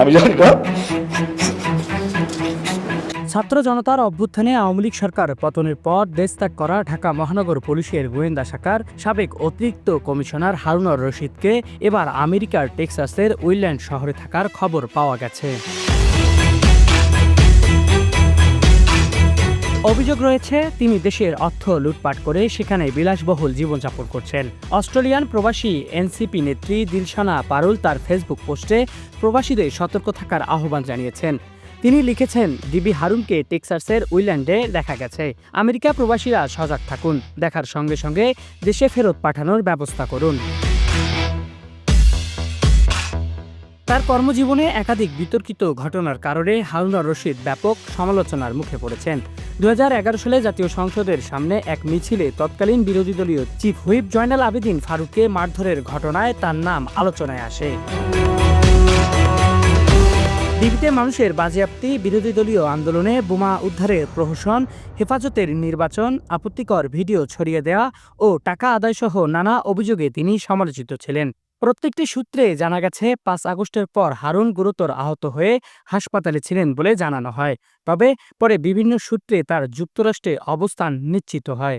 আমি জানি না। ছাত্র জনতার অভ্যুত্থানে আওয়ামী লীগ সরকার পতনের পর দেশ ত্যাগ করা ঢাকা মহানগর পুলিশের গোয়েন্দা শাখার সাবেক অতিরিক্ত কমিশনার হারুনর রশিদকে এবার আমেরিকার টেক্সাসের উইল্যান্ড শহরে থাকার খবর পাওয়া গেছে। অভিযোগ রয়েছে, তিনি দেশের অর্থ লুটপাট করে সেখানে বিলাসবহুল জীবনযাপন করছেন। অস্ট্রেলিয়ান প্রবাসী এনসিপি নেত্রী দিলশানা পারুল তার ফেসবুক পোস্টে প্রবাসীদের সতর্ক থাকার আহ্বান জানিয়েছেন। তিনি লিখেছেন, ডিবি হারুনকে টেক্সাসের উইল্যান্ডে দেখা গেছে। আমেরিকা প্রবাসীরা সজাগ থাকুন, দেখার সঙ্গে সঙ্গে দেশে ফেরত পাঠানোর ব্যবস্থা করুন। তার কর্মজীবনে একাধিক বিতর্কিত ঘটনার কারণে হারুনার রশিদ ব্যাপক সমালোচনার মুখে পড়েছেন। দু হাজার এগারো সালে জাতীয় সংসদের সামনে এক মিছিলে তৎকালীন বিরোধী দলীয় চিফ হুইপ জয়নাল আবেদিন ফারুককে মারধরের ঘটনায় তার নাম আলোচনায় আসে। ডিবিতে মানুষের বাজেয়াপ্তি, বিরোধী দলীয় আন্দোলনে বোমা উদ্ধারের প্রহসন, হেফাজতের নির্বাচন, আপত্তিকর ভিডিও ছড়িয়ে দেওয়া ও টাকা আদায়সহ নানা অভিযোগে তিনি সমালোচিত ছিলেন। প্রত্যেকটি সূত্রে জানা গেছে, পাঁচ আগস্টের পর হারুন গুরুতর আহত হয়ে হাসপাতালে ছিলেন বলে জানানো হয়। তবে পরে বিভিন্ন সূত্রে তার যুক্তরাষ্ট্রে অবস্থান নিশ্চিত হয়।